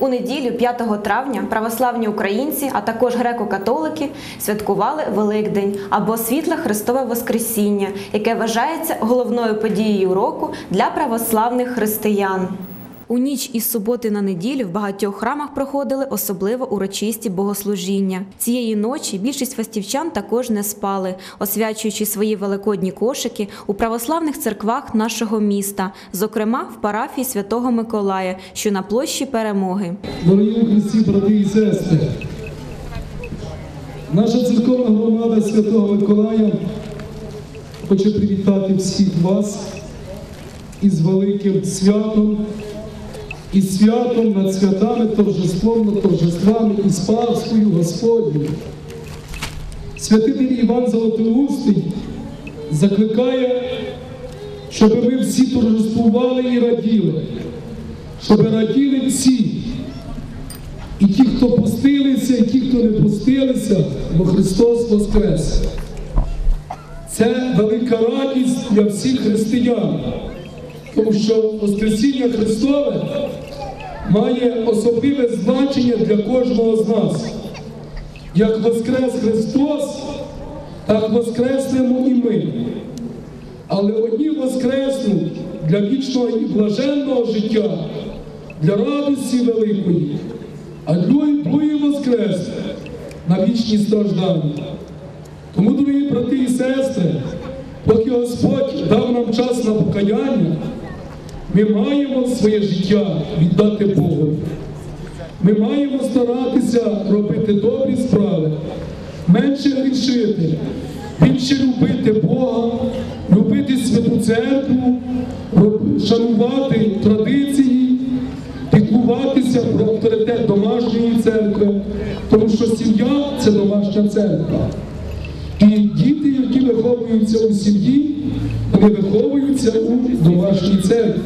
У неділю 5 травня православні українці, а також греко-католики святкували Великдень або світле Христове Воскресіння, яке вважається головною подією року для православних християн. У ніч із суботи на неділю в багатьох храмах проходили особливо урочисті богослужіння. Цієї ночі більшість фастівчан також не спали, освячуючи свої великодні кошики у православних церквах нашого міста, зокрема в парафії Святого Миколая, що на площі Перемоги. Дорогі Христі, брати і сестри, наша церковна громада Святого Миколая хоче привітати всіх вас із великим святом, і святом над святами, торжеством над торжествами і з Пасхою Господню. Святитель Іван Золотоустий закликає, щоб ми всі торжествували і раділи, щоб раділи всі. І ті, хто пустилися, і ті, хто не пустилися, бо Христос Воскрес. Це велика радість для всіх християн, тому що Воскресіння Христове має особливе значення для кожного з нас. Як Воскрес Христос, так воскреснемо і ми. Але одні воскреснуть для вічного і блаженного життя, для радості великої, а другі, воскрес на вічні страждання. Тому, дорогі брати і сестри, поки Господь дав нам час на покаяння, ми маємо своє життя віддати Богу. Ми маємо старатися робити добрі справи, менше грішити, більше любити Бога, любити святу церкву, шанувати традиції, піклуватися про авторитет домашньої церкви, тому що сім'я це домашня церква. Виховуються у сім'ї, вони виховуються у домашній церкві.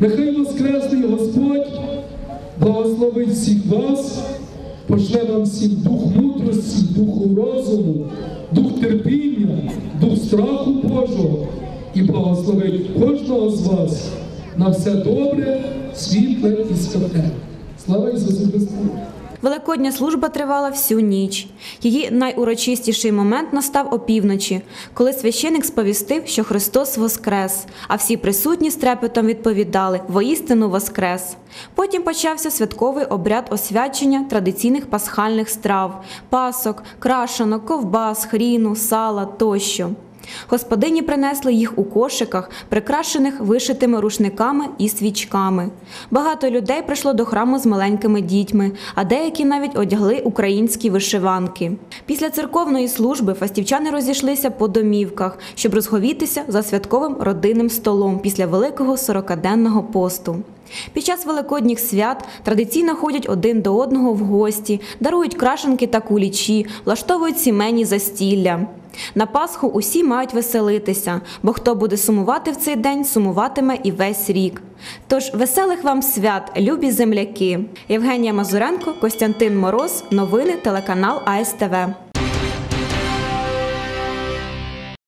Нехай Воскресний Господь благословить всіх вас, пошле вам всім дух мудрості, духу розуму, дух терпіння, дух страху Божого і благословить кожного з вас на все добре, світле і святе. Слава Ісусу Христу! Великодня служба тривала всю ніч. Її найурочистіший момент настав опівночі, коли священик сповістив, що Христос воскрес, а всі присутні з трепетом відповідали воістину воскрес. Потім почався святковий обряд освячення традиційних пасхальних страв: пасок, крашанок, ковбас, хріну, сала тощо. Господині принесли їх у кошиках, прикрашених вишитими рушниками і свічками. Багато людей прийшло до храму з маленькими дітьми, а деякі навіть одягли українські вишиванки. Після церковної служби фастівчани розійшлися по домівках, щоб розговітися за святковим родинним столом після великого сорокаденного посту. Під час великодніх свят традиційно ходять один до одного в гості, дарують крашенки та кулічі, влаштовують сімейні застілля. На Пасху усі мають веселитися, бо хто буде сумувати в цей день, сумуватиме і весь рік. Тож веселих вам свят, любі земляки! Євгенія Мазуренко, Костянтин Мороз, новини телеканал АСТВ.